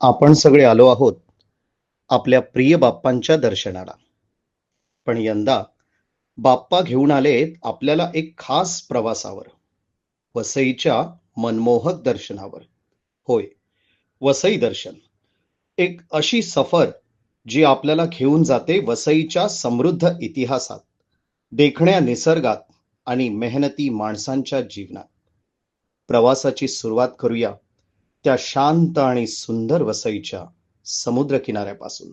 आपण सगळे आलो आहोत आपल्या प्रिय बाप्पांच्या दर्शनाला. पण यंदा बाप्पा घेऊन आलेत आपल्याला एक खास प्रवासावर वसईच्या मनमोहक दर्शनावर. होय वसई दर्शन. एक अशी सफर जी आपल्याला घेऊन जाते वसईच्या समृद्ध इतिहासात देखण्या निसर्गात आणि मेहनती माणसांच्या जीवनात. प्रवासाची सुरुवात करूया. त्या शांत आणि सुंदर वसईच्या समुद्र किनाऱ्यापासून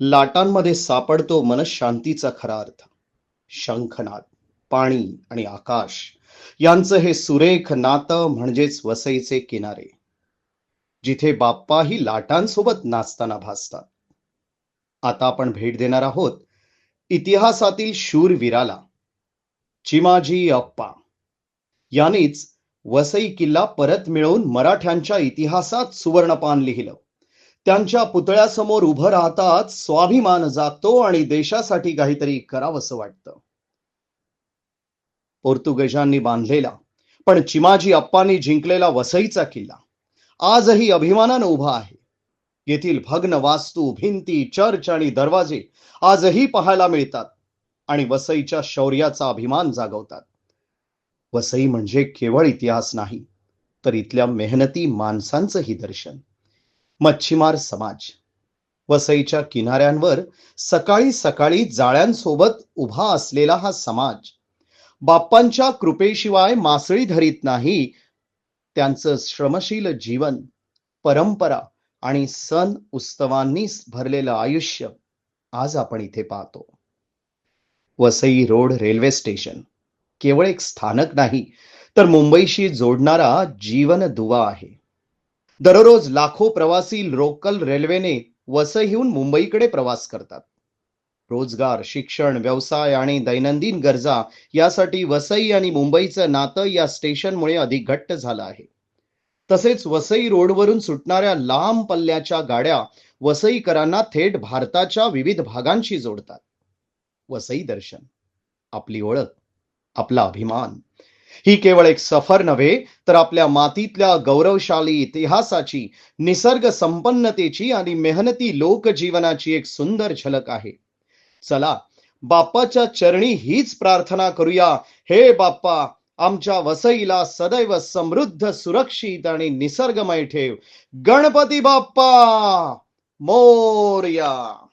लाटांमध्ये सापडतो मनशांतीचा खरा अर्थ. शंखनाद पाणी आणि आकाश यांचं हे सुरेख नातं म्हणजेच वसईचे किनारे जिथे बाप्पाही लाटांसोबत नाचताना भासतात. आता आपण भेट देणार आहोत इतिहासातील शूरवीराला चिमाजी अप्पा. यानेच वसई किल्ला परत मिळवून मराठ्यांच्या इतिहासात सुवर्णपान लिहिलं. त्यांच्या पुतळ्यासमोर उभं राहतात स्वाभिमान जागतो आणि देशासाठी काहीतरी करावंसं वाटतं. पोर्तुगीजांनी बांधलेला पण चिमाजी अप्पांनी जिंकलेला वसईचा किल्ला. आजही अभिमानानं उभा आहे. येथील भग्न वास्तू भिंती चर्च आणि दरवाजे आजही पाहायला मिळतात आणि वसईच्या शौर्याचा अभिमान जागवतात. वसई म्हणजे केवळ इतिहास नाही तर इथल्या मेहनती माणसांचंही दर्शन. मच्छीमार समाज. वसईच्या किनाऱ्यांवर सकाळी सकाळी जाळ्यांसोबत उभा असलेला हा समाज. बाप्पांच्या कृपेशिवाय मासळी धरीत नाही त्यांचं श्रमशील जीवन परंपरा आणि सण उत्सवांनी भरलेलं आयुष्य आज आपण इथे पाहतो. Vasai road railway station. केवळ एक स्थानक नाही तर मुंबईशी जोडणारा जीवन दुवा आहे. दररोज लाखो प्रवासी लोकल रेल्वेने वसईहून मुंबईकडे प्रवास करतात. रोजगार शिक्षण व्यवसाय आणि दैनंदिन गरजा यासाठी वसई आणि मुंबईचं नातं या स्टेशनमुळे अधिक घट्ट झालं आहे. तसेच वसई रोडवरून सुटणाऱ्या लांब पल्ल्याच्या गाड्या वसईकरांना थेट भारताच्या विविध भागांशी जोडतात. वसई दर्शन आपली ओळख. आपला अभिमान. ही केवळ एक सफर नव्हे तर आपल्या मातीतल्या गौरवशाली इतिहासाची निसर्ग संपन्नतेची आणि मेहनती लोकजीवनाची एक सुंदर झलक आहे. चला बाप्पाच्या चरणी हीच प्रार्थना करूया. हे बाप्पा आमच्या वसईला सदैव समृद्ध सुरक्षित आणि निसर्गमय ठेव. गणपती बाप्पा! मोर्या!